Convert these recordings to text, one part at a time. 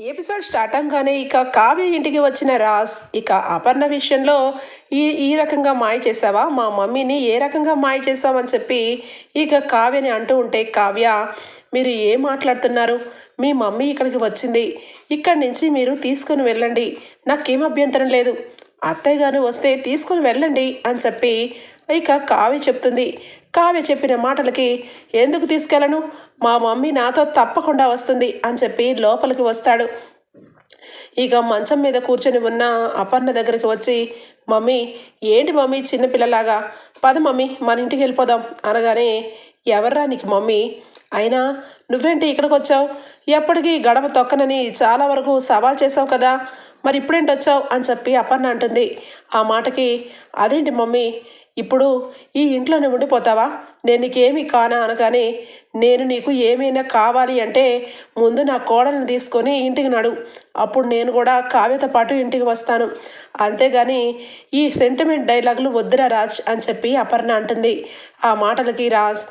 Episode start అవగానే ఇక కావ్య ఇంటికి వచ్చిన రాజ్ ఇక అపర్ణ విషయంలో ఈ ఈ రకంగా మాయ చేసావా మా మమ్మీని ఏ రకంగా మాయ చేసావని చెప్పి ఇక కావ్యని అంటూ ఉంటే కావ్య మీరు ఏం మాట్లాడుతున్నారు? మీ మమ్మీ ఇక్కడికి వచ్చింది. ఇక్కడి నుంచి మీరు తీసుకొని వెళ్ళండి. నాకేం అభ్యంతరం లేదు. అత్తయ్య గారు వస్తే తీసుకొని వెళ్ళండి అని చెప్పి ఇక కావ్య చెప్తుంది. కావ్య చెప్పిన మాటలకి ఎందుకు తీసుకెళ్ళను మా మమ్మీ నాతో తప్పకుండా వస్తుంది అని చెప్పి లోపలికి వస్తాడు. ఇక మంచం మీద కూర్చొని ఉన్న అపర్ణ దగ్గరికి వచ్చి మమ్మీ ఏంటి మమ్మీ చిన్నపిల్లలాగా పద మమ్మీ మన ఇంటికి వెళ్ళిపోదాం అనగానే ఎవర్రా నీకు మమ్మీ? అయినా నువ్వేంటి ఇక్కడికి వచ్చావు? ఎప్పటికీ గడప తొక్కనని చాలా వరకు సవాల్ చేసావు కదా? మరి ఇప్పుడేంటి వచ్చావు? అని చెప్పి అపర్ణ అంటుంది. ఆ మాటకి అదేంటి మమ్మీ? ఇప్పుడు ఈ ఇంట్లోనే ఉండిపోతావా? నేను నీకేమి కానా అనగానే నేను నీకు ఏమైనా కావాలి అంటే ముందు నా కోడలను తీసుకొని ఇంటికి నడు. అప్పుడు నేను కూడా కావ్యతో పాటు ఇంటికి వస్తాను. అంతేగాని ఈ సెంటిమెంట్ డైలాగులు వద్దురా రాజ్ అని చెప్పి అపర్ణ అంటుంది. ఆ మాటలకి రాజ్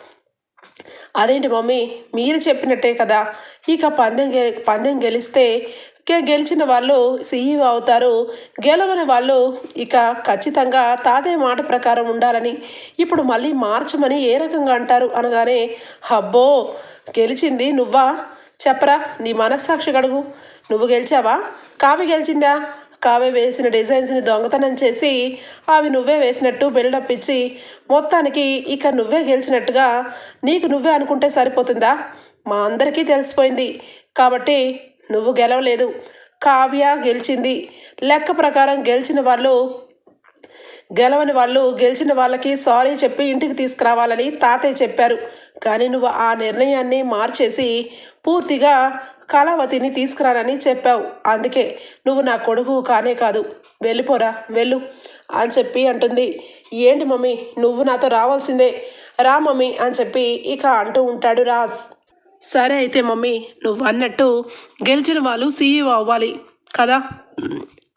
అదేంటి మమ్మీ? మీరు చెప్పినట్టే కదా. ఇక పందెం గె పందెం గెలిస్తే గెలిచిన వాళ్ళు సీఈఓ అవుతారు. గెలవని వాళ్ళు ఇక ఖచ్చితంగా తాతయ్య మాట ప్రకారం ఉండాలని ఇప్పుడు మళ్ళీ మార్చమని ఏ రకంగా అంటారు అనగానే అబ్బో గెలిచింది నువ్వా? చెప్పరా నీ మనస్సాక్షి గడుగు. నువ్వు గెలిచావా? కావి గెలిచిందా? కావి వేసిన డిజైన్స్ని దొంగతనం చేసి అవి నువ్వే వేసినట్టు బిల్డప్ ఇచ్చి మొత్తానికి ఇక నువ్వే గెలిచినట్టుగా నీకు నువ్వే అనుకుంటే సరిపోతుందా? మా అందరికీ తెలిసిపోయింది. కాబట్టి నువ్వు గెలవలేదు. కావ్య గెలిచింది. లెక్క ప్రకారం గెలిచిన వాళ్ళు గెలవని వాళ్ళు గెలిచిన వాళ్ళకి సారీ చెప్పి ఇంటికి తీసుకురావాలని తాతయ్య చెప్పారు. కానీ నువ్వు ఆ నిర్ణయాన్ని మార్చేసి పూర్తిగా కళావతిని తీసుకురానని చెప్పావు. అందుకే నువ్వు నా కొడుకు కానే కాదు. వెళ్ళిపోరా వెళ్ళు అని చెప్పి అంటుంది. ఏంటి మమ్మీ నువ్వు నాతో రావాల్సిందే. రా మమ్మీ అని చెప్పి ఇక అంటూ ఉంటాడు రాజ్. సరే అయితే మమ్మీ నువ్వు అన్నట్టు గెలిచిన వాళ్ళు సీఈఓ అవ్వాలి కదా?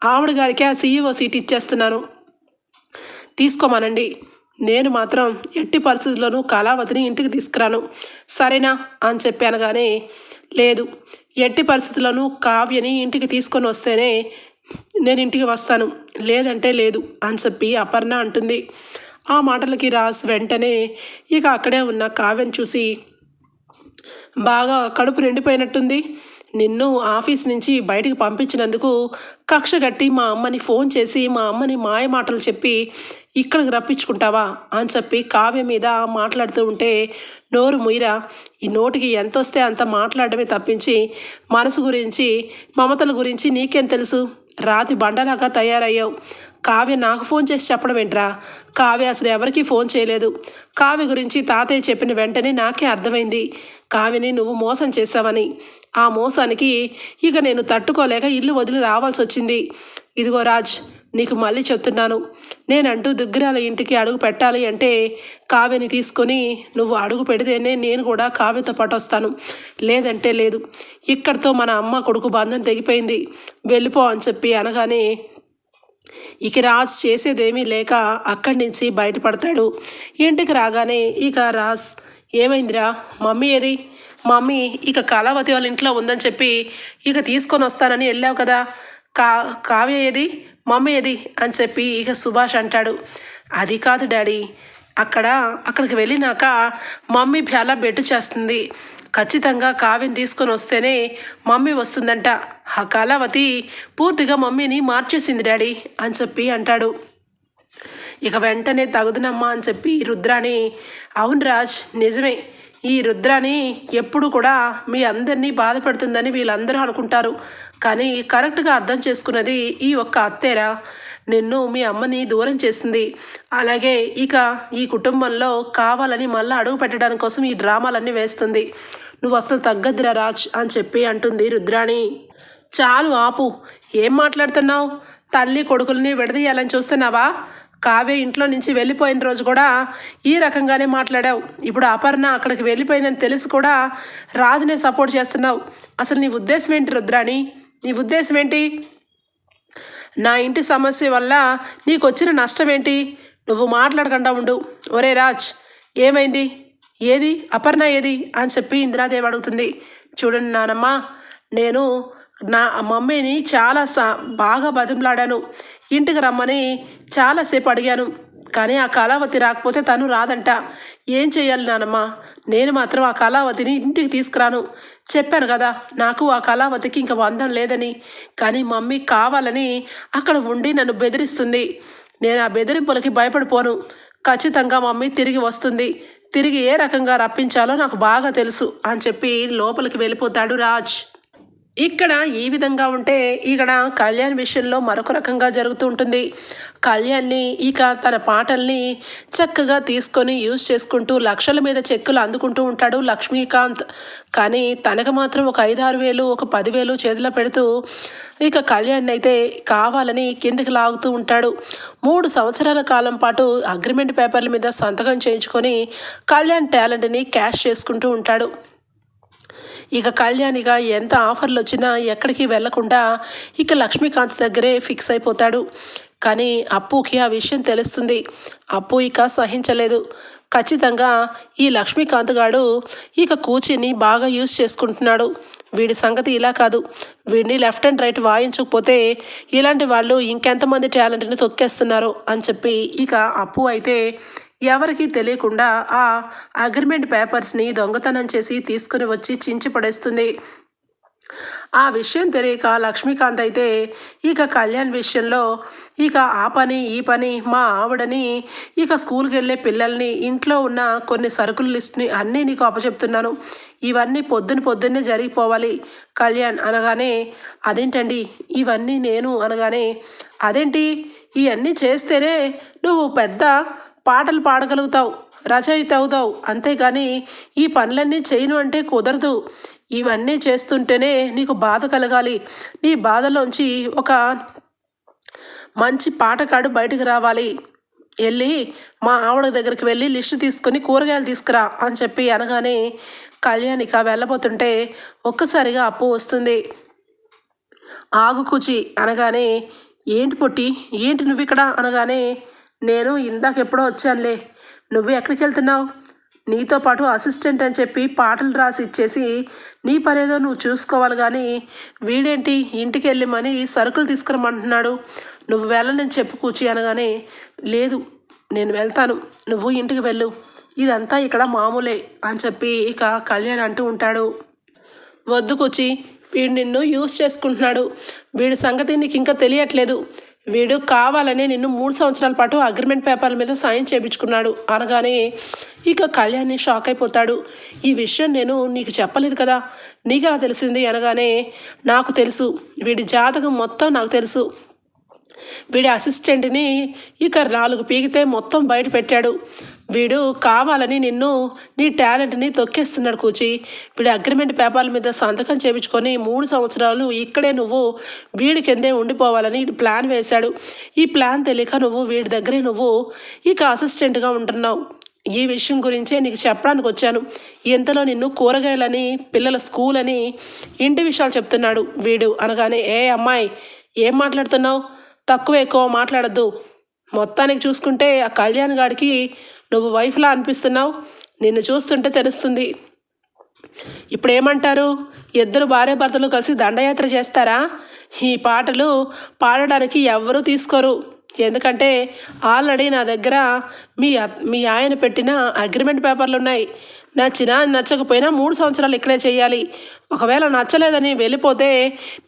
ఆవిడ గారికి ఆ సీఈఓ సీట్ ఇచ్చేస్తున్నాను. తీసుకోమనండి. నేను మాత్రం ఎట్టి పరిస్థితుల్లోనూ కళావతిని ఇంటికి తీసుకురాను. సరేనా? అని చెప్పి అనగానే లేదు. ఎట్టి పరిస్థితుల్లోనూ కావ్యని ఇంటికి తీసుకొని వస్తేనే నేను ఇంటికి వస్తాను. లేదంటే లేదు అని చెప్పి అపర్ణ అంటుంది. ఆ మాటలకి రాస్ వెంటనే ఇక అక్కడే ఉన్న కావ్యని చూసి బాగా కడుపు నిండిపోయినట్టుంది. నిన్ను ఆఫీస్ నుంచి బయటికి పంపించినందుకు కక్ష కట్టి మా అమ్మని ఫోన్ చేసి మా అమ్మని మాయ మాటలు చెప్పి ఇక్కడికి రప్పించుకుంటావా అని చెప్పి కావ్య మీద మాట్లాడుతూ ఉంటే నోరు ముయిరా ఈ నోటికి ఎంత వస్తే అంత మాట్లాడమే తప్పించి మనసు గురించి మమతల గురించి నీకేం తెలుసు? రాతి బండలాగా తయారయ్యావు. కావ్య నాకు ఫోన్ చేసి చెప్పడం ఏంట్రా? కావ్య అసలు ఎవరికీ ఫోన్ చేయలేదు. కావ్య గురించి తాతయ్య చెప్పిన వెంటనే నాకే అర్థమైంది. కావిని నువ్వు మోసం చేశావని. ఆ మోసానికి ఇక నేను తట్టుకోలేక ఇల్లు వదిలి రావాల్సి వచ్చింది. ఇదిగో రాజ్ నీకు మళ్ళీ చెప్తున్నాను. నేనంటూ దుగ్గిరాల ఇంటికి అడుగు పెట్టాలి అంటే కావ్యని తీసుకొని నువ్వు అడుగు పెడితేనే నేను కూడా కావ్యతో పాటు వస్తాను. లేదంటే లేదు. ఇక్కడితో మన అమ్మ కొడుకు బంధం తెగిపోయింది. వెళ్ళిపో అని చెప్పి అనగానే ఇక రాజ్ చేసేదేమీ లేక అక్కడి నుంచి బయటపడతాడు. ఇంటికి రాగానే ఇక రాజ్ ఏమైందిరా? మమ్మీ ఏది? మమ్మీ ఇక కళావతి వాళ్ళ ఇంట్లో ఉందని చెప్పి ఇక తీసుకొని వస్తానని వెళ్ళావు కదా. కా కావ్య ఏది? మమ్మీ ఏది? అని చెప్పి ఇక సుభాష్ అంటాడు. అది కాదు డాడీ. అక్కడ అక్కడికి వెళ్ళినాక మమ్మీ చాలా బెట్టు చేస్తుంది. ఖచ్చితంగా కావ్యం తీసుకొని వస్తేనే మమ్మీ వస్తుందంట. ఆ కళావతి పూర్తిగా మమ్మీని మార్చేసింది డాడీ అని చెప్పి అంటాడు. ఇక వెంటనే తగుదునమ్మా అని చెప్పి రుద్రాని అవును రాజ్ నిజమే. ఈ రుద్రాని ఎప్పుడు కూడా మీ అందరినీ బాధ పెడుతుందని వీళ్ళందరూ అనుకుంటారు. కానీ కరెక్ట్గా అర్థం చేసుకున్నది ఈ ఒక్క అత్తేరా. నిన్ను మీ అమ్మని దూరం చేసింది. అలాగే ఇక ఈ కుటుంబంలో కావాలని మళ్ళీ అడుగు పెట్టడం కోసం ఈ డ్రామాలన్నీ వేస్తుంది. నువ్వు అసలు తగ్గద్దురా రాజ్ అని చెప్పి అంటుంది రుద్రాణి. చాలు ఆపు. ఏం మాట్లాడుతున్నావు? తల్లి కొడుకుల్ని విడదీయాలని చూస్తున్నావా? కావ్య ఇంట్లో నుంచి వెళ్ళిపోయిన రోజు కూడా ఈ రకంగానే మాట్లాడావు. ఇప్పుడు అపర్ణ అక్కడికి వెళ్ళిపోయిందని తెలిసి కూడా రాజునే సపోర్ట్ చేస్తున్నావు. అసలు నీ ఉద్దేశం ఏంటి రుద్రాణి? నీ ఉద్దేశం ఏంటి? నా ఇంటి సమస్య వల్ల నీకు వచ్చిన నష్టం ఏంటి? నువ్వు మాట్లాడకుండా ఉండు. ఒరే రాజ్ ఏమైంది? ఏది? అపర్ణ ఏది? అని చెప్పి ఇందిరాదేవి అడుగుతుంది. చూడండి నానమ్మ నేను నా మమ్మీని చాలా సా బాగా బతిమలాడాను. ఇంటికి రమ్మని చాలాసేపు అడిగాను. కానీ ఆ కళావతి రాకపోతే తను రాదంట. ఏం చేయాలి నానమ్మ? నేను మాత్రం ఆ కళావతిని ఇంటికి తీసుకురాను. చెప్పాను కదా నాకు ఆ కళావతికి ఇంక బంధం లేదని. కానీ మమ్మీ కావాలని అక్కడ ఉండి నన్ను బెదిరిస్తుంది. నేను ఆ బెదిరింపులకి భయపడిపోను. ఖచ్చితంగా మమ్మీ తిరిగి వస్తుంది. తిరిగి ఏ రకంగా రప్పించాలో నాకు బాగా తెలుసు అని చెప్పి లోపలికి వెళ్ళిపోతాడు రాజ్. ఇక్కడ ఈ విధంగా ఉంటే ఇక్కడ కళ్యాణ్ విషయంలో మరొక రకంగా జరుగుతూ ఉంటుంది. కళ్యాణ్ని ఇక తన పాటల్ని చక్కగా తీసుకొని యూజ్ చేసుకుంటూ లక్షల మీద చెక్కులు అందుకుంటూ ఉంటాడు లక్ష్మీకాంత్. కానీ తనకు మాత్రం ఒక ఐదారు వేలు ఒక పదివేలు చేతిలో పెడుతూ ఇక కళ్యాణ్ అయితే కావాలని కిందికి లాగుతూ ఉంటాడు. మూడు సంవత్సరాల కాలం పాటు అగ్రిమెంట్ పేపర్ల మీద సంతకం చేయించుకొని కళ్యాణ్ టాలెంట్ని క్యాష్ చేసుకుంటూ ఉంటాడు. ఇక కళ్యాణిగా ఎంత ఆఫర్లు వచ్చినా ఎక్కడికి వెళ్ళకుండా ఇక లక్ష్మీకాంత్ దగ్గరే ఫిక్స్ అయిపోతాడు. కానీ అప్పుకి ఆ విషయం తెలుస్తుంది. అప్పు ఇక సహించలేదు. ఖచ్చితంగా ఈ లక్ష్మీకాంత్ గాడు ఇక కూచిని బాగా యూజ్ చేసుకుంటున్నాడు. వీడి సంగతి ఇలా కాదు. వీడిని లెఫ్ట్ అండ్ రైట్ వాయించకపోతే ఇలాంటి వాళ్ళు ఇంకెంతమంది టాలెంట్ని తొక్కేస్తున్నారు అని చెప్పి ఇక అప్పు అయితే ఎవరికీ తెలియకుండా ఆ అగ్రిమెంట్ పేపర్స్ని దొంగతనం చేసి తీసుకుని వచ్చి చించి పడేస్తుంది. ఆ విషయం తెలియక లక్ష్మీకాంత్ అయితే ఇక కళ్యాణ్ విషయంలో ఇక ఆ పని ఈ పని మా ఆవిడని ఇక స్కూల్కి వెళ్ళే పిల్లల్ని ఇంట్లో ఉన్న కొన్ని సరుకుల లిస్ట్ని అన్నీ నీకు అప్పచెప్తున్నాను. ఇవన్నీ పొద్దున పొద్దున్నే జరిగిపోవాలి. కళ్యాణ్ అనగానే అదేంటండి? ఇవన్నీ నేను అనగానే అదేంటి? ఇవన్నీ చేస్తేనే నువ్వు పెద్ద పాటలు పాడగలుగుతావు రచయిత అవుతావు అంతేగాని ఈ పనులన్నీ చేయను అంటే కుదరదు. ఇవన్నీ చేస్తుంటేనే నీకు బాధ కలగాలి. నీ బాధలోంచి ఒక మంచి పాటకాడు బయటకు రావాలి. వెళ్ళి మా ఆవిడ దగ్గరికి వెళ్ళి లిస్ట్ తీసుకొని కూరగాయలు తీసుకురా అని చెప్పి అనగానే కళ్యాణిక వెళ్ళబోతుంటే ఒక్కసారిగా అప్పు వస్తుంది. ఆగు కూచి అనగానే ఏంటి పొట్టి? ఏంటి నువ్వు ఇక్కడ అనగానే నేను ఇందాక ఎప్పుడో వచ్చానులే. నువ్వు ఎక్కడికి వెళ్తున్నావు నీతో పాటు అసిస్టెంట్ అని చెప్పి పాటలు రాసి ఇచ్చేసి నీ పనేదో నువ్వు చూసుకోవాలి కానీ వీడేంటి ఇంటికి వెళ్ళమని సరుకులు తీసుకురమ్మంటున్నాడు. నువ్వు వెళ్ళనని చెప్పు కూర్చి అనగానే లేదు నేను వెళ్తాను. నువ్వు ఇంటికి వెళ్ళు. ఇదంతా ఇక్కడ మామూలే అని చెప్పి ఇక కళ్యాణ్ అంటూ ఉంటాడు. వద్దు కూచి వీడు నిన్ను యూజ్ చేసుకుంటున్నాడు. వీడి సంగతి నీకు ఇంకా తెలియట్లేదు. వీడు కావాలని నిన్ను మూడు సంవత్సరాల పాటు అగ్రిమెంట్ పేపర్ల మీద సైన్ చేయించుకున్నాడు అనగానే ఇక కళ్యాణ్ని షాక్ అయిపోతాడు. ఈ విషయం నేను నీకు చెప్పలేదు కదా? నీకు అలా తెలిసింది? అనగానే నాకు తెలుసు. వీడి జాతకం మొత్తం నాకు తెలుసు. వీడి అసిస్టెంట్ని ఇక నాలుగు పీకితే మొత్తం బయట పెట్టాడు. వీడు కావాలని నిన్ను నీ టాలెంట్ని తొక్కేస్తున్నాడు కూచి. వీడి అగ్రిమెంట్ పేపర్ల మీద సంతకం చేయించుకొని మూడు సంవత్సరాలు ఇక్కడే నువ్వు వీడి కిందే ఉండిపోవాలని ప్లాన్ వేశాడు. ఈ ప్లాన్ తెలియక నువ్వు వీడి దగ్గరే నువ్వు ఇక అసిస్టెంట్గా ఉంటున్నావు. ఈ విషయం గురించే నీకు చెప్పడానికి వచ్చాను. ఇంతలో నిన్ను కూరగాయలని పిల్లల స్కూల్ అని ఇంటి విషయాలు చెప్తున్నాడు వీడు అనగానే ఏ అమ్మాయి ఏం మాట్లాడుతున్నావు? తక్కువ ఎక్కువ మాట్లాడద్దు. మొత్తానికి చూసుకుంటే ఆ కళ్యాణ్ గాడికి నువ్వు వైఫ్లా అనిపిస్తున్నావు? నిన్ను చూస్తుంటే తెలుస్తుంది. ఇప్పుడు ఏమంటారు ఇద్దరు భార్య భర్తలు కలిసి దండయాత్ర చేస్తారా? ఈ పాటలు పాడడానికి ఎవ్వరూ తీసుకోరు. ఎందుకంటే ఆల్రెడీ నా దగ్గర మీ మీ ఆయన పెట్టిన అగ్రిమెంట్ పేపర్లు ఉన్నాయి నచ్చినా నచ్చకపోయినా మూడు సంవత్సరాలు ఇక్కడే చేయాలి. ఒకవేళ నచ్చలేదని వెళ్ళిపోతే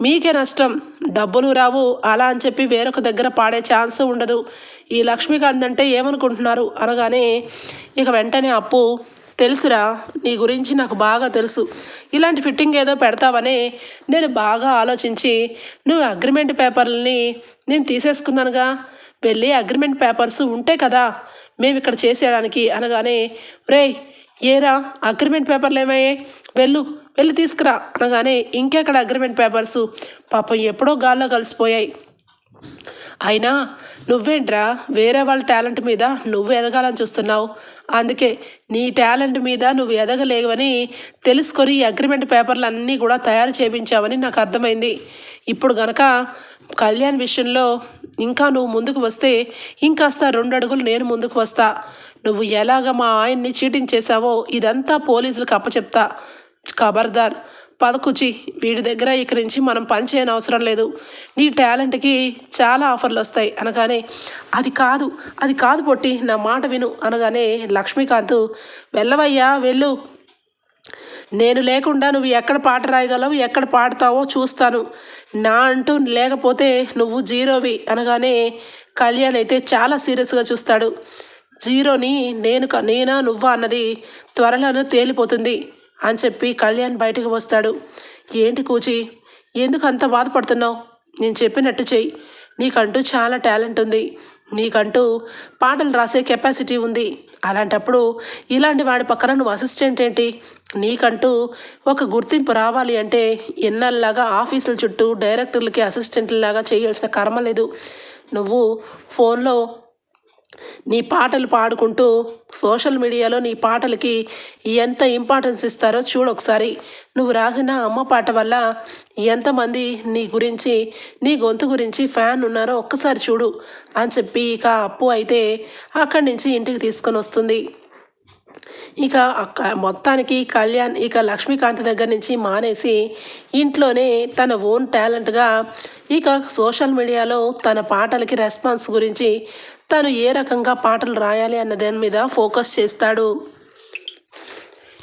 మీకే నష్టం. డబ్బులు రావు. అలా అని చెప్పి వేరొక దగ్గర పాడే ఛాన్స్ ఉండదు. ఈ లక్ష్మీకాంత్ అంటే ఏమనుకుంటున్నారు? అనగానే ఇక వెంటనే అప్పు తెలుసురా నీ గురించి నాకు బాగా తెలుసు. ఇలాంటి ఫిట్టింగ్ ఏదో పెడతావని నేను బాగా ఆలోచించి నువ్వు అగ్రిమెంట్ పేపర్లని నేను తీసేసుకున్నానుగా. వెళ్ళి అగ్రిమెంట్ పేపర్స్ ఉంటే కదా మేము ఇక్కడ చేసేయడానికి. అనగానే రేయ్ ఏరా అగ్రిమెంట్ పేపర్లు ఏమయ్యాయి? వెళ్ళు వెళ్ళి తీసుకురా. అనగానే ఇంకెక్కడ అగ్రిమెంట్ పేపర్సు? పాపం ఎప్పుడో గాల్లో కలిసిపోయాయి. అయినా నువ్వేంట్రా వేరే వాళ్ళ టాలెంట్ మీద నువ్వు ఎదగాలని చూస్తున్నావు? అందుకే నీ టాలెంట్ మీద నువ్వు ఎదగలేవని తెలుసుకొని అగ్రిమెంట్ పేపర్లు అన్నీ కూడా తయారు చేయించావని నాకు అర్థమైంది. ఇప్పుడు గనక కళ్యాణ్ విషయంలో ఇంకా నువ్వు ముందుకు వస్తే ఇంకాస్త రెండు అడుగులు నేను ముందుకు వస్తా. నువ్వు ఎలాగ మా ఆయన్ని చీటింగ్ చేశావో ఇదంతా పోలీసులకు అప్పచెప్తా. ఖబర్దార్. పదకుచి వీడి దగ్గర ఇక్కడి నుంచి మనం పని చేయని అవసరం లేదు. నీ టాలెంట్కి చాలా ఆఫర్లు వస్తాయి అనగానే అది కాదు అది కాదు పొట్టి నా మాట విను అనగానే లక్ష్మీకాంత్ వెళ్ళవయ్యా వెళ్ళు. నేను లేకుండా నువ్వు ఎక్కడ పాట రాయగలవు ఎక్కడ పాడతావో చూస్తాను. నా అంటూ లేకపోతే నువ్వు జీరోవి అనగానే కళ్యాణ్ అయితే చాలా సీరియస్గా చూస్తాడు. జీరోని నేను క- నేనా నువ్వా అన్నది త్వరలోనే తేలిపోతుంది. అని చెప్పి కళ్యాణ్ బయటకు వస్తాడు. ఏంటి కూచి? ఎందుకు అంత బాధపడుతున్నావు? నేను చెప్పినట్టు చెయ్యి. నీకంటూ చాలా టాలెంట్ ఉంది. నీకంటూ పాటలు రాసే కెపాసిటీ ఉంది. అలాంటప్పుడు ఇలాంటి వాడి పక్కన నువ్వు అసిస్టెంట్ ఏంటి? నీకంటూ ఒక గుర్తింపు రావాలి అంటే ఎన్నల్లాగా ఆఫీసుల చుట్టూ డైరెక్టర్లకి అసిస్టెంట్లాగా చేయాల్సిన కర్మ లేదు. నువ్వు ఫోన్లో నీ పాటలు పాడుకుంటూ సోషల్ మీడియాలో నీ పాటలకి ఎంత ఇంపార్టెన్స్ ఇస్తారో చూడు ఒకసారి. నువ్వు రాసిన అమ్మ పాట వల్ల ఎంతమంది నీ గురించి నీ గొంతు గురించి ఫ్యాన్ ఉన్నారో ఒక్కసారి చూడు అని చెప్పి ఇక అప్పు అయితే అక్కడి నుంచి ఇంటికి తీసుకొని వస్తుంది. ఇక అక్క మొత్తానికి కళ్యాణ్ ఇక లక్ష్మీకాంత్ దగ్గర నుంచి మానేసి ఇంట్లోనే తన ఓన్ టాలెంట్గా ఇక సోషల్ మీడియాలో తన పాటలకి రెస్పాన్స్ గురించి తను ఏ రకంగా పాటలు రాయాలి అన్న దాని మీద ఫోకస్ చేస్తాడు.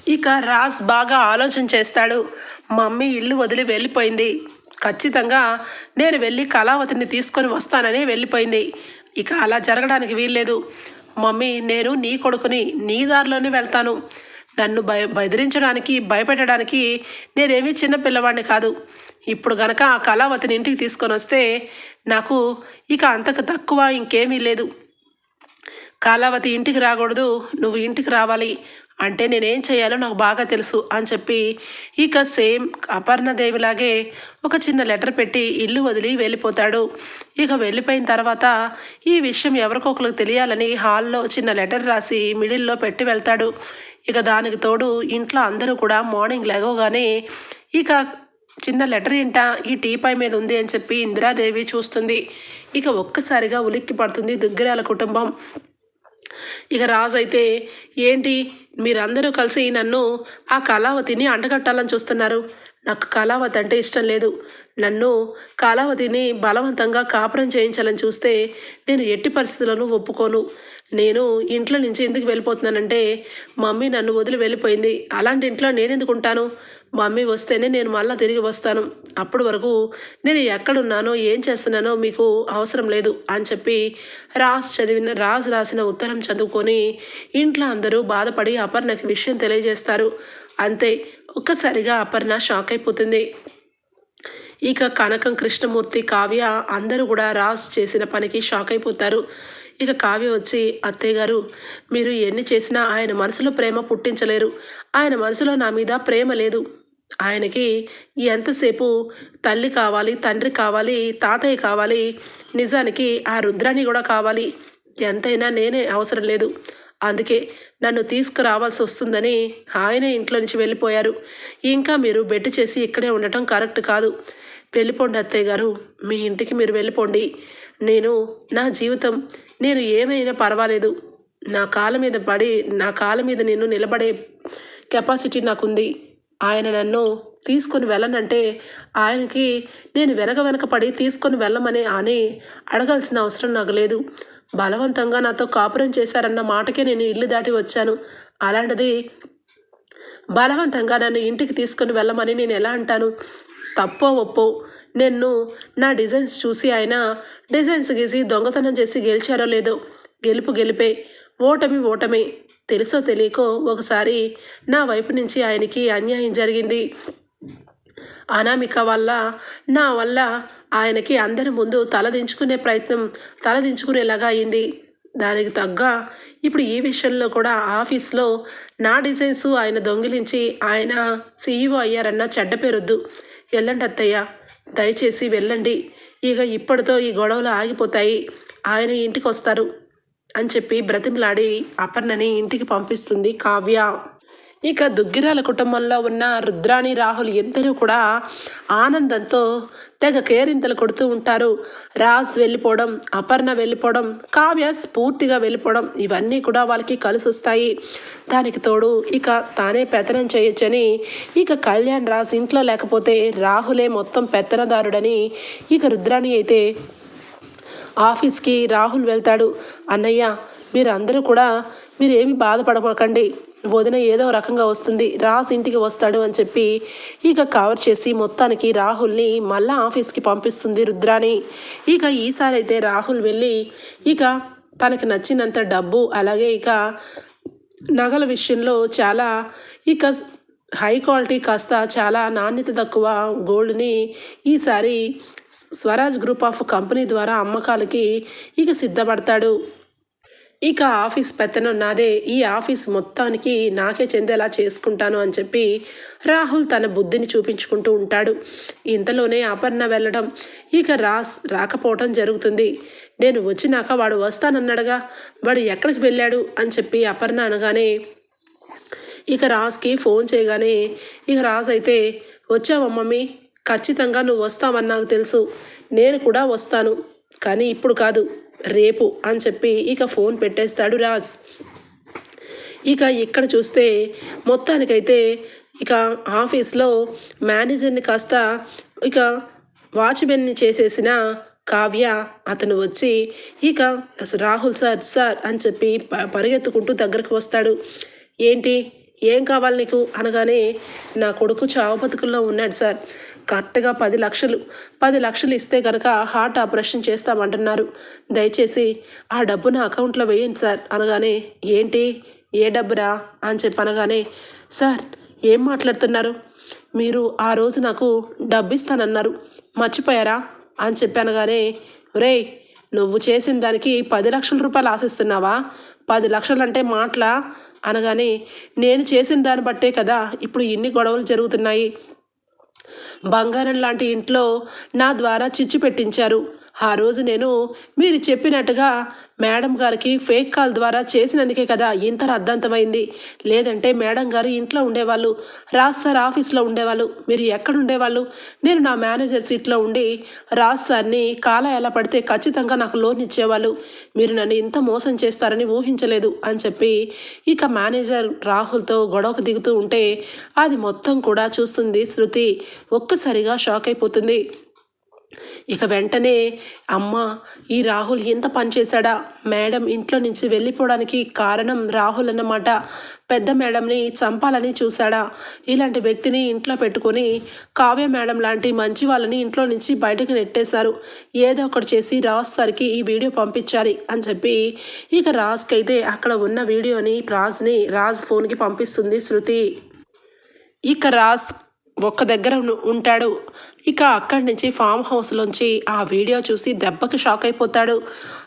ఇక రాజ్ బాగా ఆలోచన చేస్తాడు. మమ్మీ ఇల్లు వదిలి వెళ్ళిపోయింది. ఖచ్చితంగా నేను వెళ్ళి కళావతిని తీసుకొని వస్తానని వెళ్ళిపోయింది. ఇక అలా జరగడానికి వీల్లేదు. మమ్మీ నేను నీ కొడుకుని నీ దారిలోనే వెళ్తాను. నన్ను భయ బెదిరించడానికి భయపెట్టడానికి నేనేమీ చిన్న పిల్లవాడిని కాదు. ఇప్పుడు గనక ఆ కళావతిని ఇంటికి తీసుకొని వస్తే నాకు ఇక అంతకు తక్కువ ఇంకేమీ లేదు. కళావతి ఇంటికి రాకూడదు నువ్వు ఇంటికి రావాలి అంటే నేనేం చేయాలో నాకు బాగా తెలుసు అని చెప్పి ఇక సేమ్ అపర్ణదేవిలాగే ఒక చిన్న లెటర్ పెట్టి ఇల్లు వదిలి వెళ్ళిపోతాడు. ఇక వెళ్ళిపోయిన తర్వాత ఈ విషయం ఎవరికొకరికి తెలియాలని హాల్లో చిన్న లెటర్ రాసి మిడిల్లో పెట్టి వెళ్తాడు. ఇక దానికి తోడు ఇంట్లో అందరూ కూడా మార్నింగ్ లేవగానే ఇక చిన్న లెటర్ ఏంట? ఈ టీపాయ్ మీద ఉంది అని చెప్పి ఇందిరాదేవి చూస్తుంది. ఇక ఒక్కసారిగా ఉలిక్కి పడుతుంది దుగ్గిరాల కుటుంబం. ఇక రాజు అయితే ఏంటి? మీరందరూ కలిసి నన్ను ఆ కళావతిని అంటగట్టాలని చూస్తున్నారు. నాకు కళావతి అంటే ఇష్టం లేదు. నన్ను కళావతిని బలవంతంగా కాపురం చేయించాలని చూస్తే నేను ఎట్టి పరిస్థితులను ఒప్పుకోను. నేను ఇంట్లో నుంచి ఎందుకు వెళ్ళిపోతున్నానంటే మమ్మీ నన్ను వదిలి వెళ్ళిపోయింది. అలాంటి ఇంట్లో నేను ఎందుకు ఉంటాను? మమ్మీ వస్తేనే నేను మళ్ళీ తిరిగి వస్తాను. అప్పటి వరకు నేను ఎక్కడున్నానో ఏం చేస్తున్నానో మీకు అవసరం లేదు అని చెప్పి రాజ్ చదివిన రాజ్ రాసిన ఉత్తరం చదువుకొని ఇంట్లో అందరూ బాధపడి అపర్ణకి విషయం తెలియజేస్తారు. అంతే ఒక్కసారిగా అపర్ణ షాక్ అయిపోతుంది. ఇక కనకం కృష్ణమూర్తి కావ్య అందరూ కూడా రాజ్ చేసిన పనికి షాక్ అయిపోతారు. ఇక కావ్య వచ్చి అత్తయ్య గారు మీరు ఎన్ని చేసినా ఆయన మనసులో ప్రేమ పుట్టించలేరు. ఆయన మనసులో నా మీద ప్రేమ లేదు. ఆయనకి ఎంతసేపు తల్లి కావాలి తండ్రి కావాలి తాతయ్య కావాలి నిజానికి ఆ రుద్రాన్ని కూడా కావాలి. ఎంతైనా నేనే అవసరం లేదు. అందుకే నన్ను తీసుకురావాల్సి వస్తుందని ఆయన ఇంట్లో నుంచి వెళ్ళిపోయారు. ఇంకా మీరు బెడ్ చేసి ఇక్కడే ఉండటం కరెక్ట్ కాదు. వెళ్ళిపోండి అత్తయ్య గారు మీ ఇంటికి మీరు వెళ్ళిపోండి. నేను నా జీవితం నేను ఏమైనా పర్వాలేదు. నా కాళ్ళ మీద పడి నా కాళ్ళ మీద నేను నిలబడే కెపాసిటీ నాకుంది. ఆయన నన్ను తీసుకొని వెళ్ళనంటే ఆయనకి నేను వెనక వెనక పడి తీసుకొని వెళ్ళమని అని అడగాల్సిన అవసరం నాకు లేదు. బలవంతంగా నాతో కాపురం చేశారన్న మాటకే నేను ఇల్లు దాటి వచ్చాను. అలాంటిది బలవంతంగా నన్ను ఇంటికి తీసుకొని వెళ్ళమని నేను ఎలా అంటాను? తప్పో ఒప్పో. నేను నా డిజైన్స్ చూసి ఆయన డిజైన్స్ గీసి దొంగతనం చేసి గెలిచారో లేదో గెలుపు గెలిపే ఓటమి ఓటమి. తెలుసో తెలియకో ఒకసారి నా వైపు నుంచి ఆయనకి అన్యాయం జరిగింది. అనామిక వల్ల నా వల్ల ఆయనకి అందరి ముందు తలదించుకునే ప్రయత్నం తలదించుకునేలాగా అయింది. దానికి తగ్గ ఇప్పుడు ఈ విషయంలో కూడా ఆఫీస్లో నా డిజైన్స్ ఆయన దొంగిలించి ఆయన సీఈఓ అయ్యారన్న చెడ్డ పేరొద్దు. వెళ్ళండి అత్తయ్య దయచేసి వెళ్ళండి. ఇక ఇప్పటితో ఈ గొడవలు ఆగిపోతాయి. ఆయన ఇంటికి వస్తారు అని చెప్పి బ్రతిమలాడి అపర్ణని ఇంటికి పంపిస్తుంది కావ్య. ఇక దుగ్గిరాల కుటుంబంలో ఉన్న రుద్రాణి రాహుల్ ఇద్దరూ కూడా ఆనందంతో తెగ కేరింతలు కొడుతూ ఉంటారు. రాజ్ వెళ్ళిపోవడం అపర్ణ వెళ్ళిపోవడం కావ్య స్ఫూర్తిగా వెళ్ళిపోవడం ఇవన్నీ కూడా వాళ్ళకి కలిసి వస్తాయి. దానికి తోడు ఇక తానే పెత్తనం చేయొచ్చని ఇక కళ్యాణ్ రాజ్ ఇంట్లో లేకపోతే రాహులే మొత్తం పెత్తనదారుడని ఇక రుద్రాణి అయితే ఆఫీస్కి రాహుల్ వెళ్తాడు. అన్నయ్య మీరందరూ కూడా మీరు ఏమి బాధపడకండి. వదిన ఏదో రకంగా వస్తుంది. రాస్ ఇంటికి వస్తాడు అని చెప్పి ఇక కవర్ చేసి మొత్తానికి రాహుల్ని మళ్ళా ఆఫీస్కి పంపిస్తుంది రుద్రాని ఇక ఈసారి అయితే రాహుల్ వెళ్ళి ఇక తనకి నచ్చినంత డబ్బు అలాగే ఇక నగల విషయంలో చాలా ఇక హై క్వాలిటీ కాస్త చాలా నాణ్యత తక్కువ గోల్డ్ని ఈసారి స్వరాజ్ గ్రూప్ ఆఫ్ కంపెనీ ద్వారా అమ్మకాలకి ఇక సిద్ధపడతాడు. ఇక ఆఫీస్ పెత్తనం నాదే ఈ ఆఫీస్ మొత్తానికి నాకే చెందేలా చేసుకుంటాను అని చెప్పి రాహుల్ తన బుద్ధిని చూపించుకుంటూ ఉంటాడు. ఇంతలోనే అపర్ణ వెళ్ళడం ఇక రాస్ రాకపోవటం జరుగుతుంది. నేను వచ్చినాక వాడు వస్తానన్నాడుగా వాడు ఎక్కడికి వెళ్ళాడు అని చెప్పి అపర్ణ అనగానే ఇక రాజ్కి ఫోన్ చేయగానే ఇక రాజ్ అయితే వచ్చావా మమ్మీ? ఖచ్చితంగా నువ్వు వస్తావని నాకు తెలుసు. నేను కూడా వస్తాను. కానీ ఇప్పుడు కాదు. రేపు అని చెప్పి ఇక ఫోన్ పెట్టేస్తాడు రాజ్. ఇక ఇక్కడ చూస్తే మొత్తానికైతే ఇక ఆఫీస్లో మేనేజర్ని కాస్త ఇక వాచ్మెన్ని చేసేసిన కావ్య అతను వచ్చి ఇక రాహుల్ సార్ సార్ అని చెప్పి పరిగెత్తుకుంటూ దగ్గరకు వస్తాడు. ఏంటి? ఏం కావాలి నీకు? అనగానే నా కొడుకు చావు బతుకుల్లో ఉన్నాడు సార్. కరెక్ట్గా పది లక్షలు పది లక్షలు ఇస్తే కనుక హార్ట్ ఆపరేషన్ చేస్తామంటున్నారు. దయచేసి ఆ డబ్బు నా అకౌంట్లో వేయండి సార్ అనగానే ఏంటి? ఏ డబ్బురా? అని చెప్పి అనగానే సార్ ఏం మాట్లాడుతున్నారు? మీరు ఆ రోజు నాకు డబ్బు ఇస్తానన్నారు మర్చిపోయారా? అని చెప్పి అనగానే రేయ్ నువ్వు చేసిన దానికి పది లక్షల రూపాయలు ఆశిస్తున్నావా? పది లక్షలు అంటే మాటలా? అనగానే నేను చేసిన దాన్ని బట్టే కదా ఇప్పుడు ఇన్ని గొడవలు జరుగుతున్నాయి. బంగారం లాంటి ఇంట్లో నా ద్వారా చిచ్చు పెట్టించారు. ఆ రోజు నేను మీరు చెప్పినట్టుగా మేడం గారికి ఫేక్ కాల్ ద్వారా చేసినందుకే కదా ఇంత అర్థంతమైంది. లేదంటే మేడం గారు ఇంట్లో ఉండేవాళ్ళు రాజ్ సార్ ఆఫీస్లో ఉండేవాళ్ళు మీరు ఎక్కడ ఉండేవాళ్ళు? నేను నా మేనేజర్ సీట్లో ఉండి రాజ్ సార్ని కాల ఎలా పడితే ఖచ్చితంగా నాకు లోన్ ఇచ్చేవాళ్ళు. మీరు నన్ను ఇంత మోసం చేస్తారని ఊహించలేదు అని చెప్పి ఇక మేనేజర్ రాహుల్తో గొడవకు దిగుతూ ఉంటే అది మొత్తం కూడా చూస్తుంది శృతి. ఒక్కసారిగా షాక్ అయిపోతుంది. ఇక వెంటనే అమ్మ ఈ రాహుల్ ఎంత పనిచేశాడా మేడం ఇంట్లో నుంచి వెళ్ళిపోవడానికి కారణం రాహుల్ అన్నమాట. పెద్ద మేడంని చంపాలని చూశాడా? ఇలాంటి వ్యక్తిని ఇంట్లో పెట్టుకొని కావ్య మేడం లాంటి మంచి వాళ్ళని ఇంట్లో నుంచి బయటకు నెట్టేశారు. ఏదో ఒకటి చేసి రాజ్ సార్కి ఈ వీడియో పంపించాలి అని చెప్పి ఇక రాజ్కి అయితే అక్కడ ఉన్న వీడియోని రాజ్ని రాజ్ ఫోన్కి పంపిస్తుంది శృతి. ఇక రాజ్ ఒక్క దగ్గర ఉంటాడు. ఇక అక్కడి నుంచి ఫామ్ హౌస్లోంచి ఆ వీడియో చూసి దెబ్బకి షాక్ అయిపోతాడు.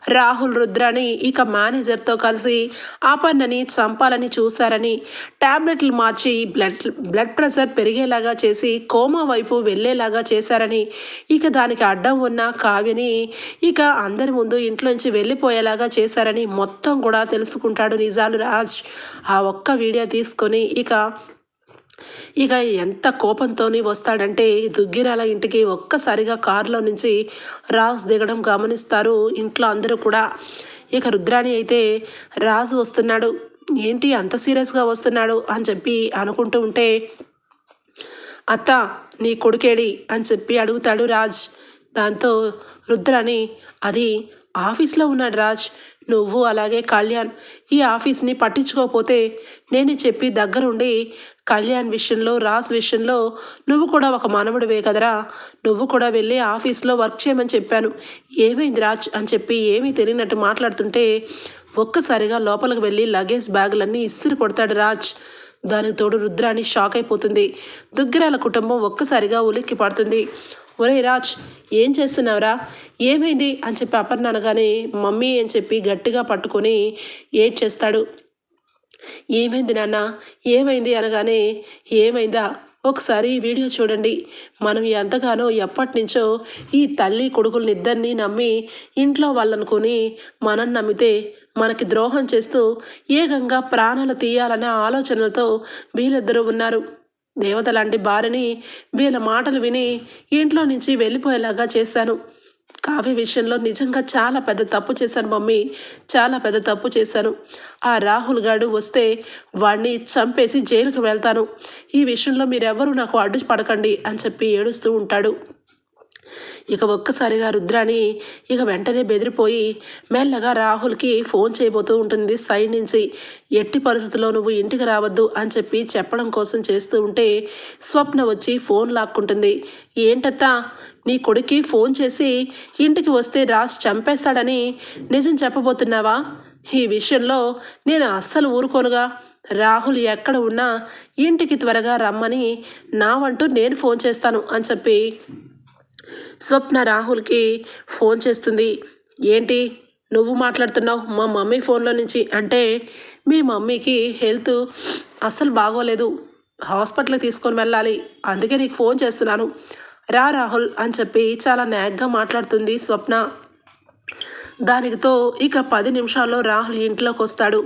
రాహుల్ రుద్రాని ఇక మేనేజర్తో కలిసి ఆపన్నని చంపాలని చూశారని ట్యాబ్లెట్లు మార్చి బ్లడ్ బ్లడ్ ప్రెషర్ పెరిగేలాగా చేసి కోమా వైపు వెళ్ళేలాగా చేశారని ఇక దానికి అడ్డం ఉన్న కావ్యని ఇక అందరి ముందు ఇంట్లోంచి వెళ్ళిపోయేలాగా చేశారని మొత్తం కూడా తెలుసుకుంటాడు నిజాలు రాజ్. ఆ ఒక్క వీడియో తీసుకొని ఇక ఇక ఎంత కోపంతోని వస్తాడంటే దుగ్గిరాల ఇంటికి ఒక్కసారిగా కారులో నుంచి రాజ్ దిగడం గమనిస్తారు. ఇంట్లో అందరూ కూడా ఇక రుద్రాణి అయితే రాజు వస్తున్నాడు. ఏంటి అంత సీరియస్గా వస్తున్నాడు అని చెప్పి అనుకుంటూ ఉంటే అత్త నీ కొడుకేడి అని చెప్పి అడుగుతాడు రాజ్. దాంతో రుద్రాణి అది ఆఫీస్లో ఉన్నాడు రాజ్. నువ్వు అలాగే కళ్యాణ్ ఈ ఆఫీస్ని పట్టించుకోకపోతే నేను చెప్పి దగ్గరుండి కళ్యాణ్ విషయంలో రాజ్ విషయంలో నువ్వు కూడా ఒక మానవుడివే కదరా? నువ్వు కూడా వెళ్ళి ఆఫీస్లో వర్క్ చేయమని చెప్పాను. ఏమైంది రాజ్? అని చెప్పి ఏమీ తెలియనట్టు మాట్లాడుతుంటే ఒక్కసారిగా లోపలికి వెళ్ళి లగేజ్ బ్యాగులన్నీ ఇస్సిరి కొడతాడు రాజ్. దానికి తోడు రుద్రాని షాక్ అయిపోతుంది. దుగ్గిరాల కుటుంబం ఒక్కసారిగా ఉలిక్కి పడుతుంది. ఒరే రాజ్ ఏం చేస్తున్నావురా? ఏమైంది? అని చెప్పి అపర్ణ అనగానే మమ్మీ అని చెప్పి గట్టిగా పట్టుకొని ఏడ్ చేస్తాడు ఏమైంది నాన్న? ఏమైంది అనగానే ఏమైందా? ఒకసారి వీడియో చూడండి. మనం ఎంతగానో ఎప్పటి నుంచో ఈ తల్లి కొడుకులనిద్దరిని నమ్మి ఇంట్లో వాళ్ళనుకొని మనం నమ్మితే మనకి ద్రోహం చేస్తూ ఏకంగా ప్రాణాలు తీయాలనే ఆలోచనలతో వీళ్ళిద్దరూ ఉన్నారు. దేవత లాంటి భార్యని వీళ్ళ మాటలు విని ఇంట్లో నుంచి వెళ్ళిపోయేలాగా చేశాను. కావ్య విషయంలో నిజంగా చాలా పెద్ద తప్పు చేశాను మమ్మీ. చాలా పెద్ద తప్పు చేశాను. ఆ రాహుల్ గాడు వస్తే వాడిని చంపేసి జైలుకి వెళ్తాను. ఈ విషయంలో మీరెవరూ నాకు అడ్డు పడకండి అని చెప్పి ఏడుస్తూ ఉంటాడు. ఇక ఒక్కసారిగా రుద్రాని ఇక వెంటనే బెదిరిపోయి మెల్లగా రాహుల్కి ఫోన్ చేయబోతూ ఉంటుంది. సైడ్ నుంచి ఎట్టి పరిస్థితుల్లో నువ్వు ఇంటికి రావద్దు అని చెప్పి చెప్పడం కోసం చేస్తూ ఉంటే స్వప్న వచ్చి ఫోన్ లాక్కుంటుంది. ఏంటత్తా? నీ కొడుక్కి ఫోన్ చేసి ఇంటికి వస్తే రాజ్ చంపేస్తాడని నిజం చెప్పబోతున్నావా? ఈ విషయంలో నేను అస్సలు ఊరుకోనుగా. రాహుల్ ఎక్కడ ఉన్నా ఇంటికి త్వరగా రమ్మని నా వంటూ నేను ఫోన్ చేస్తాను అని చెప్పి స్వప్న రాహుల్కి ఫోన్ చేస్తుంది. ఏంటి? నువ్వు మాట్లాడుతున్నావు? మా మమ్మీ ఫోన్లో నుంచి అంటే మీ మమ్మీకి హెల్త్ అస్సలు బాగోలేదు. హాస్పిటల్కి తీసుకొని వెళ్ళాలి. అందుకే నీకు ఫోన్ చేస్తున్నాను. రా రాహుల్ అని చెప్పి చాలా నాగ్గా మాట్లాడుతుంది స్వప్న. దానితో ఇక పది నిమిషాల్లో రాహుల్ ఇంట్లోకి వస్తాడు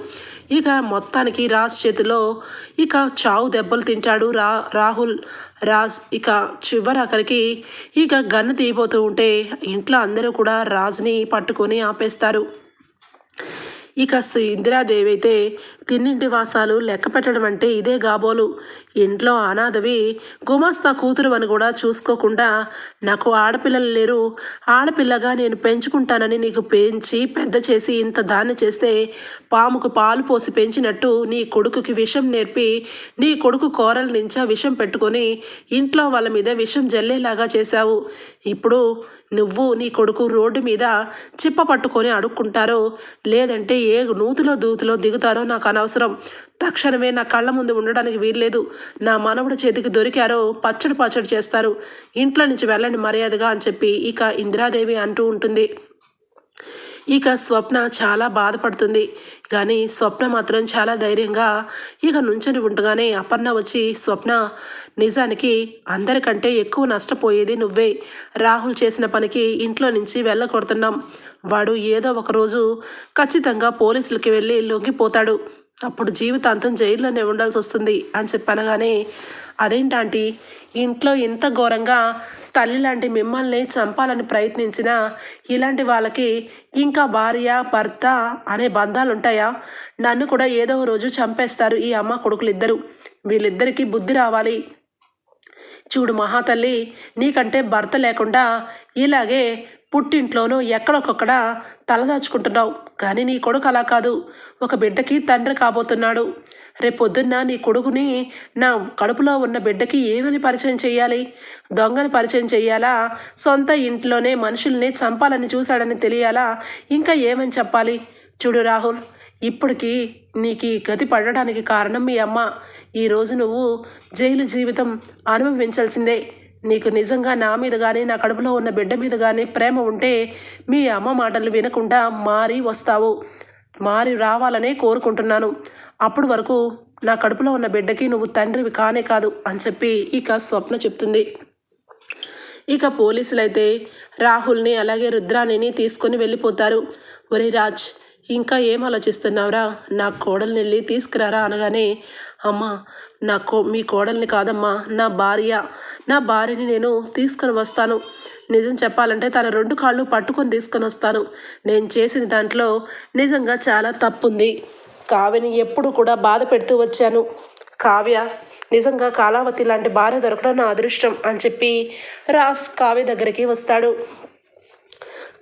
ఇక మొత్తానికి రాజ్ చేతిలో ఇక చావు దెబ్బలు తింటాడు రా రాహుల్. రాజ్ ఇక చివరాఖరికి ఇక గన్ను తీయబోతూ ఉంటే ఇంట్లో అందరూ కూడా రాజ్ని పట్టుకొని ఆపేస్తారు. ఇక ఇందిరాదేవి అయితే తిన్నింటి వాసాలు లెక్క పెట్టడం అంటే ఇదే గాబోలు. ఇంట్లో అనాథవి గుమాస్తా కూతురు అని కూడా చూసుకోకుండా నాకు ఆడపిల్లలు లేరు. ఆడపిల్లగా నేను పెంచుకుంటానని నీకు పెంచి పెద్ద చేసి ఇంత దాన్ని చేస్తే పాముకు పాలు పోసి పెంచినట్టు నీ కొడుకుకి విషం నేర్పి నీ కొడుకు కోరల నుంచా విషం పెట్టుకొని ఇంట్లో వాళ్ళ మీద విషం జల్లేలాగా చేశావు. ఇప్పుడు నువ్వు నీ కొడుకు రోడ్డు మీద చిప్ప పట్టుకొని అడుక్కుంటారో లేదంటే ఏ నూతులో దూతులో దిగుతారో నాకు అవసరం. తక్షణమే నా కళ్ళ ముందు ఉండడానికి వీల్లేదు. నా మనవడు చేతికి దొరికారో పచ్చడి పచ్చడి చేస్తారు. ఇంట్లో నుంచి వెళ్ళండి మర్యాదగా అని చెప్పి ఇక ఇందిరాదేవి అంటూ ఉంటుంది. ఇక స్వప్న చాలా బాధపడుతుంది. కానీ స్వప్న మాత్రం చాలా ధైర్యంగా ఇక నుంచొని ఉండగానే అపర్ణ వచ్చి స్వప్న నిజానికి అందరికంటే ఎక్కువ నష్టపోయేది నువ్వే. రాహుల్ చేసిన పనికి ఇంట్లో నుంచి వెళ్ళకొడుతున్నాం. వాడు ఏదో ఒక రోజు ఖచ్చితంగా పోలీసులకి వెళ్ళి లొంగిపోతాడు. అప్పుడు జీవితాంతం జైల్లోనే ఉండాల్సి వస్తుంది అని చెప్పనగానే అదేంటంటే ఇంట్లో ఇంత ఘోరంగా తల్లి లాంటి మిమ్మల్ని చంపాలని ప్రయత్నించిన ఇలాంటి వాళ్ళకి ఇంకా భార్య భర్త అనే బంధాలు ఉంటాయా నన్ను కూడా ఏదో రోజు చంపేస్తారు ఈ అమ్మ కొడుకులు ఇద్దరు వీళ్ళిద్దరికీ బుద్ధి రావాలి. చూడు మహాతల్లి నీకంటే భర్త లేకుండా ఇలాగే పుట్టింట్లోనూ ఎక్కడొక్కడ తలదాచుకుంటున్నావు. కానీ నీ కొడుకు అలా కాదు. ఒక బిడ్డకి తండ్రి కాబోతున్నాడు. రేపొద్దున్న నీ కొడుకుని నా కడుపులో ఉన్న బిడ్డకి ఏమని పరిచయం చేయాలి దొంగని పరిచయం చేయాలా సొంత ఇంట్లోనే మనుషుల్ని చంపాలని చూశాడని తెలియాలా? ఇంకా ఏమని చెప్పాలి? చూడు రాహుల్ ఇప్పటికీ నీకు గతి పడడానికి కారణం మీ అమ్మ. ఈరోజు నువ్వు జైలు జీవితం అనుభవించాల్సిందే. నీకు నిజంగా నా మీద కానీ నా కడుపులో ఉన్న బిడ్డ మీద కానీ ప్రేమ ఉంటే మీ అమ్మ మాటలు వినకుండా మారి వస్తావు. మారి రావాలనే కోరుకుంటున్నాను. అప్పటి వరకు నా కడుపులో ఉన్న బిడ్డకి నువ్వు తండ్రివి కానే కాదు అని చెప్పి ఇక స్వప్న చెప్తుంది. ఇక పోలీసులు అయితే రాహుల్ని అలాగే రుద్రాణిని తీసుకొని వెళ్ళిపోతారు. ఒరే రాజ్ ఇంకా ఏం ఆలోచిస్తున్నావురా? నా కోడల్ని వెళ్ళి తీసుకురారా అనగానే అమ్మా నా కో మీ కోడల్ని కాదమ్మా నా భార్య. నా భార్యని నేను తీసుకొని వస్తాను. నిజం చెప్పాలంటే తన రెండు కాళ్ళు పట్టుకొని తీసుకొని వస్తాను. నేను చేసిన దాంట్లో నిజంగా చాలా తప్పుంది. కావ్యని ఎప్పుడు కూడా బాధ పెడుతూ వచ్చాను. కావ్య నిజంగా కాలావతి లాంటి భార్య దొరకడం నా అదృష్టం అని చెప్పి రాస్ కావ్య దగ్గరికి వస్తాడు.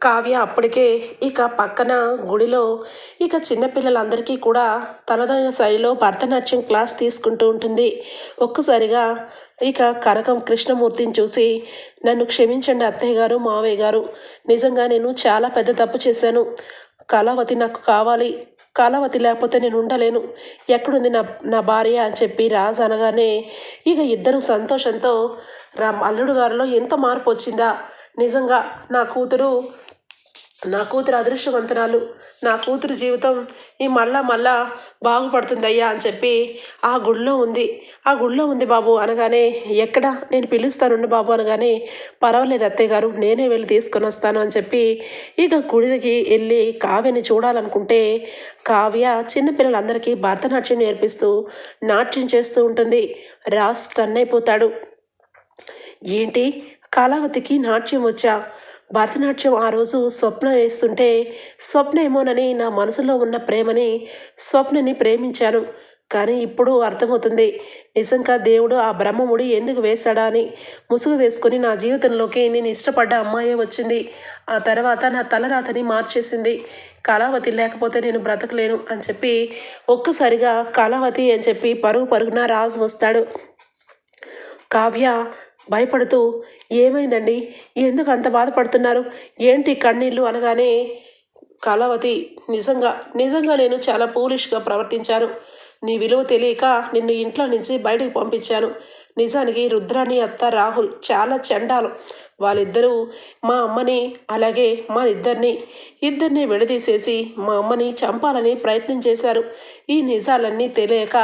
కావ్య అప్పటికే ఇక పక్కన గుడిలో. ఇక చిన్నపిల్లలందరికీ కూడా తనదైన శైలిలో భరతనాట్యం క్లాస్ తీసుకుంటూ ఉంటుంది. ఒక్కసారిగా ఇక కనకం కృష్ణమూర్తిని చూసి నన్ను క్షమించండి అత్తయ్య గారు మావయ్య గారు. నిజంగా నేను చాలా పెద్ద తప్పు చేశాను. కళావతి నాకు కావాలి. కళావతి లేకపోతే నేను ఉండలేను. ఎక్కడుంది నా నా భార్య? అని చెప్పి రాజు అనగానే ఇక ఇద్దరు సంతోషంతో రా అల్లుడు గారిలో ఎంత మార్పు వచ్చిందా? నిజంగా నా కూతురు నా కూతురు అదృష్టవంతురాలు. నా కూతురు జీవితం ఈ మళ్ళా మళ్ళా బాగుపడుతుందయ్యా అని చెప్పి ఆ గుడిలో ఉంది. ఆ గుడిలో ఉంది బాబు అనగానే ఎక్కడ? నేను పిలుస్తానుండి బాబు అనగానే పర్వాలేదు అత్తయ్య గారు నేనే వెళ్ళి తీసుకొని వస్తాను అని చెప్పి ఇక గుడికి వెళ్ళి కావ్యని చూడాలనుకుంటే కావ్య చిన్నపిల్లలందరికీ భరతనాట్యం నేర్పిస్తూ నాట్యం చేస్తూ ఉంటుంది. రాస్ టన్ అయిపోతాడు. ఏంటి? కళావతికి నాట్యం వచ్చా? భరతనాట్యం ఆ రోజు స్వప్న వేస్తుంటే స్వప్న ఏమోనని నా మనసులో ఉన్న ప్రేమని స్వప్నని ప్రేమించాను. కానీ ఇప్పుడు అర్థమవుతుంది నిజంగా దేవుడు ఆ బ్రహ్మముడి ఎందుకు వేశాడా అని ముసుగు వేసుకొని నా జీవితంలోకి నేను ఇష్టపడ్డ అమ్మాయే వచ్చింది. ఆ తర్వాత నా తలరాతని మార్చేసింది. కళావతి లేకపోతే నేను బ్రతకలేను అని చెప్పి ఒక్కసారిగా కళావతి అని చెప్పి పరుగు పరుగున రాజు వస్తాడు. కావ్య భయపడుతూ ఏమైందండి? ఎందుకు అంత బాధపడుతున్నారు? ఏంటి కన్నీళ్ళు? అనగానే కళావతి నిజంగా నిజంగా నేను చాలా పూలిష్గా ప్రవర్తించాను. నీ విలువ తెలియక నిన్ను ఇంట్లో నుంచి బయటకు పంపించాను. నిజానికి రుద్రాని అత్త రాహుల్ చాలా చండాలు. వాళ్ళిద్దరూ మా అమ్మని అలాగే మా ఇద్దరిని ఇద్దరిని విడదీసేసి మా అమ్మని చంపాలని ప్రయత్నం చేశారు. ఈ నిజాలన్నీ తెలియక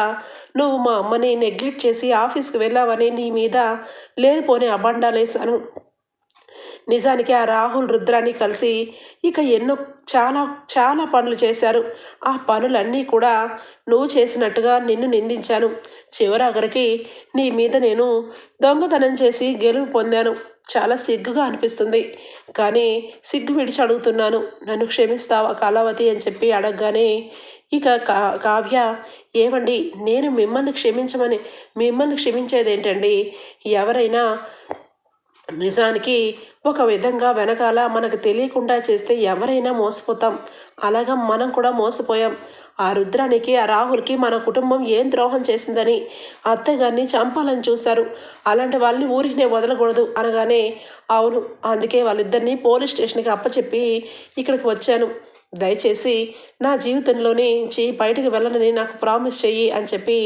నువ్వు మా అమ్మని నెగ్లెక్ట్ చేసి ఆఫీస్కి వెళ్ళావని నీ మీద లేనిపోని అబండాలేశాను నిజానికి ఆ రాహుల్ రుద్రాన్ని కలిసి ఇక ఎన్నో చాలా చాలా పనులు చేశారు. ఆ పనులన్నీ కూడా నువ్వు చేసినట్టుగా నిన్ను నిందించాను. చివరాఖరికి నీ మీద నేను దొంగతనం చేసి గెలుపు పొందాను. చాలా సిగ్గుగా అనిపిస్తుంది. కానీ సిగ్గు విడిచి అడుగుతున్నాను. నన్ను క్షమిస్తావా కళావతి అని చెప్పి అడగగానే ఇక కా కావ్య ఏమండి? నేను మిమ్మల్ని క్షమించమని మిమ్మల్ని క్షమించేది ఏంటండి ఎవరైనా నిజానికి ఒక విధంగా వెనకాల మనకు తెలియకుండా చేస్తే ఎవరైనా మోసపోతాం. అలాగా మనం కూడా మోసపోయాం. ఆ రుద్రానికి ఆ రాహుల్కి మన కుటుంబం ఏం ద్రోహం చేసిందని అత్తగారిని చంపాలని చూస్తారు. అలాంటి వాళ్ళని ఊరికినే వదలకూడదు అనగానే అవును అందుకే వాళ్ళిద్దరిని పోలీస్ స్టేషన్కి అప్పచెప్పి ఇక్కడికి వచ్చాను. దయచేసి నా జీవితంలోని నుంచి బయటకు వెళ్ళనని నాకు ప్రామిస్ చెయ్యి అని చెప్పి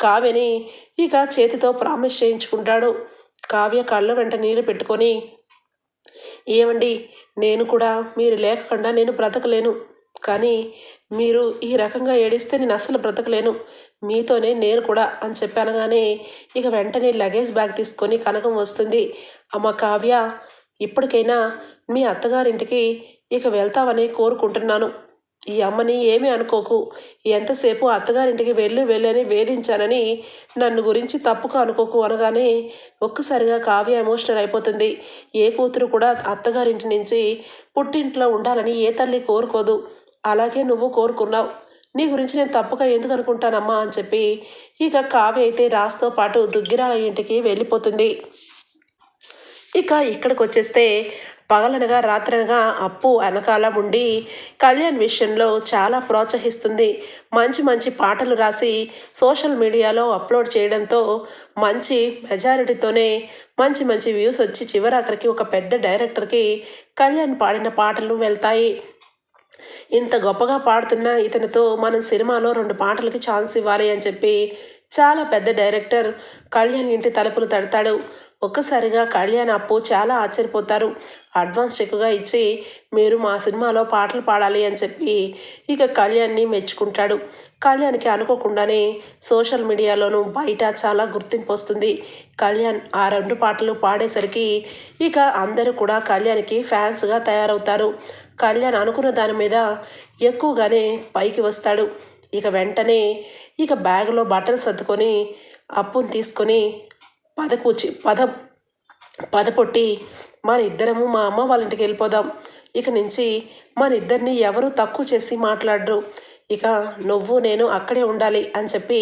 కావ్యని ఇక చేతితో ప్రామిస్ చేయించుకుంటాడు. కావ్య కళ్ళ వెంట నీళ్ళు పెట్టుకొని ఏమండి నేను కూడా మీరు లేకుండా నేను బ్రతకలేను. కానీ మీరు ఈ రకంగా ఏడిస్తే నేను అసలు బ్రతకలేను. మీతోనే నేను కూడా అని చెప్పానగానే ఇక వెంటనే లగేజ్ బ్యాగ్ తీసుకొని కనకం వస్తుంది. అమ్మ కావ్య ఇప్పటికైనా మీ అత్తగారింటికి ఇక వెళ్తావని కోరుకుంటున్నాను. ఈ అమ్మని ఏమీ అనుకోకు. ఎంతసేపు అత్తగారింటికి వెళ్ళి వెళ్ళని వేధించానని నన్ను గురించి తప్పుగా అనుకోకు అనగానే ఒక్కసారిగా కావ్య ఎమోషనల్ అయిపోతుంది. ఏ కూతురు కూడా అత్తగారింటి నుంచి పుట్టింట్లో ఉండాలని ఏ తల్లి కోరుకోదు. అలాగే నువ్వు కోరుకున్నావు. నీ గురించి నేను తప్పుగా ఎందుకు అనుకుంటానమ్మా అని చెప్పి ఇక కావ్య అయితే రాస్తో పాటు దుగ్గిరాల ఇంటికి వెళ్ళిపోతుంది. ఇక ఇక్కడికి వచ్చేస్తే పగలనగా రాత్రనగా అప్పు వెనకాల ఉండి కళ్యాణ్ విషయంలో చాలా ప్రోత్సహిస్తుంది. మంచి మంచి పాటలు రాసి సోషల్ మీడియాలో అప్లోడ్ చేయడంతో మంచి మెజారిటీతోనే మంచి మంచి వ్యూస్ వచ్చి చివరాఖరికి ఒక పెద్ద డైరెక్టర్కి కళ్యాణ్ పాడిన పాటలు వెళ్తాయి. ఇంత గొప్పగా పాడుతున్న ఇతనితో మనం సినిమాలో రెండు పాటలకి ఛాన్స్ ఇవ్వాలి అని చెప్పి చాలా పెద్ద డైరెక్టర్ కళ్యాణ్ ఇంటి తలుపులు తడతాడు. ఒక్కసారిగా కళ్యాణ్ అప్పు చాలా ఆశ్చర్యపోతారు. అడ్వాన్స్ చెక్గా ఇచ్చి మీరు మా సినిమాలో పాటలు పాడాలి అని చెప్పి ఇక కళ్యాణ్ని మెచ్చుకుంటాడు. కళ్యాణ్కి అనుకోకుండానే సోషల్ మీడియాలోనూ బయట చాలా గుర్తింపు వస్తుంది. కళ్యాణ్ ఆ రెండు పాటలు పాడేసరికి ఇక అందరూ కూడా కళ్యాణ్కి ఫ్యాన్స్గా తయారవుతారు. కళ్యాణ్ అనుకున్న దాని మీద ఎక్కువగానే పైకి వస్తాడు. ఇక వెంటనే ఇక బ్యాగ్లో బట్టలు సర్దుకొని అప్పును తీసుకొని పదకూచి పద పదపొట్టి మన ఇద్దరము మా అమ్మ వాళ్ళ ఇంటికి వెళ్ళిపోదాం. ఇక నుంచి మన ఇద్దరిని ఎవరు తక్కువ చేసి మాట్లాడరు. ఇక నువ్వు నేను అక్కడే ఉండాలి అని చెప్పి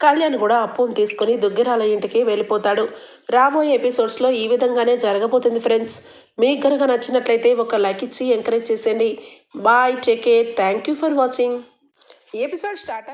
కళ్యాణ్ కూడా అప్పును తీసుకొని దుగ్గిరాల ఇంటికి వెళ్ళిపోతాడు. రాబోయే ఎపిసోడ్స్లో ఈ విధంగానే జరగబోతుంది ఫ్రెండ్స్. మీకు కనుక నచ్చినట్లయితే ఒక లైక్ ఇచ్చి ఎంకరేజ్ చేసేయండి. Bye take care. Thank you for watching. Episode start